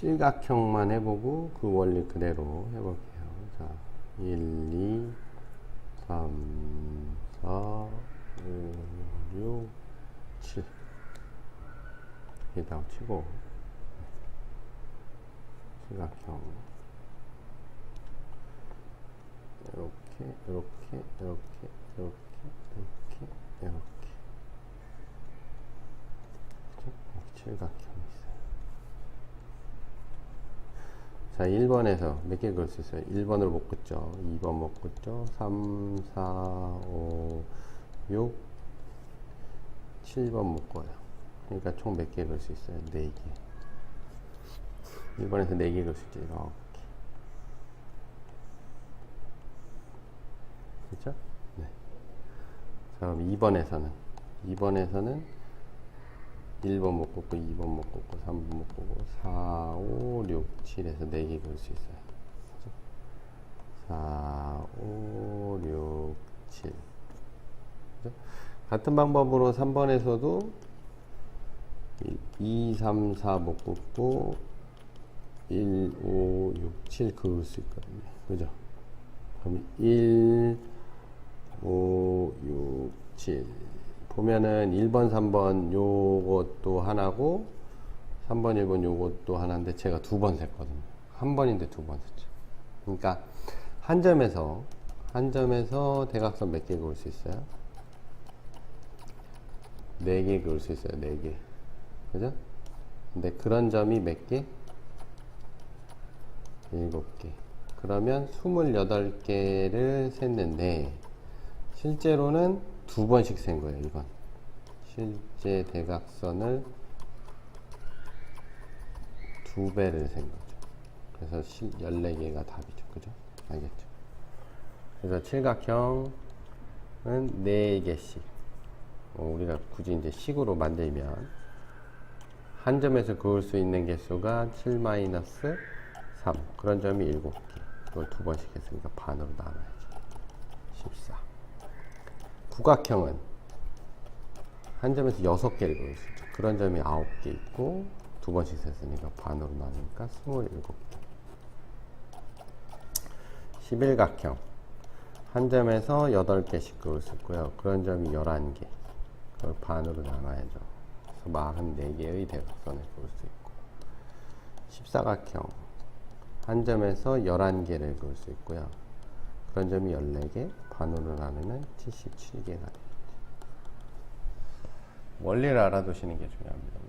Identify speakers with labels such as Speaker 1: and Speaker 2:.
Speaker 1: 칠각형만 해보고 그 원리 그대로 해볼게요. 자, 1, 2, 3, 4, 5, 6, 7. 여기다가 치고, 칠각형. 이렇게, 이렇게, 이렇게, 이렇게, 이렇게, 이렇게. 이렇게 칠각형이 있어요. 자, 1번에서 몇 개 그을 수 있어요? 1번을 못 긋죠. 2번 못 긋죠. 3, 4, 5, 6, 7번 못 꿔요. 그러니까 총 몇 개 그을 수 있어요? 4개. 1번에서 4개 그을 수 있죠. 이렇게. 그죠? 네. 자, 그럼 2번에서는 2번에서는 1번 못 꽂고 2번 못 꽂고 3번 못 꽂고 4, 5, 6, 7에서 4개 그을 수 있어요. 그죠? 4, 5, 6, 7. 그죠? 같은 방법으로 3번에서도 2, 3, 4못 꽂고 1, 5, 6, 7 그을 수 있거든요. 그죠? 그럼 1, 5, 6, 7. 보면은 1번, 3번 요것도 하나고 3번, 1번 요것도 하나인데 제가 두번 셌거든요. 한 번인데 두번 셌죠. 그러니까 한 점에서 한 점에서 대각선 몇 개 그을 수 있어요? 네 개 그을 수 있어요. 네 개. 그죠? 근데 그런 점이 몇 개? 일곱 개. 그러면 28개를 셌는데 실제로는 두 번씩 센 거예요, 이건. 실제 대각선을 두 배를 센 거죠. 그래서 14개가 답이죠. 그죠? 알겠죠? 그래서 칠각형은 4개씩. 어, 우리가 굳이 이제 식으로 만들면 한 점에서 그을 수 있는 개수가 7-3 그런 점이 7개 그걸 두 번씩 했으니까 반으로 나눠야죠 14 국악형은 한 점에서 6개를 그을 수 있죠 그런 점이 9개 있고 두 번씩 했으니까 반으로 나누니까 27개 11각형. 한 점에서 8개씩 그을 수 있고요. 그런 점이 11개. 그걸 반으로 나눠야죠. 그래서 44개의 대각선을 그을 수 있고. 14각형. 한 점에서 11개를 그을 수 있고요. 그런 점이 14개, 반으로 나누면 77개가 됩니다. 원리를 알아두시는 게 중요합니다.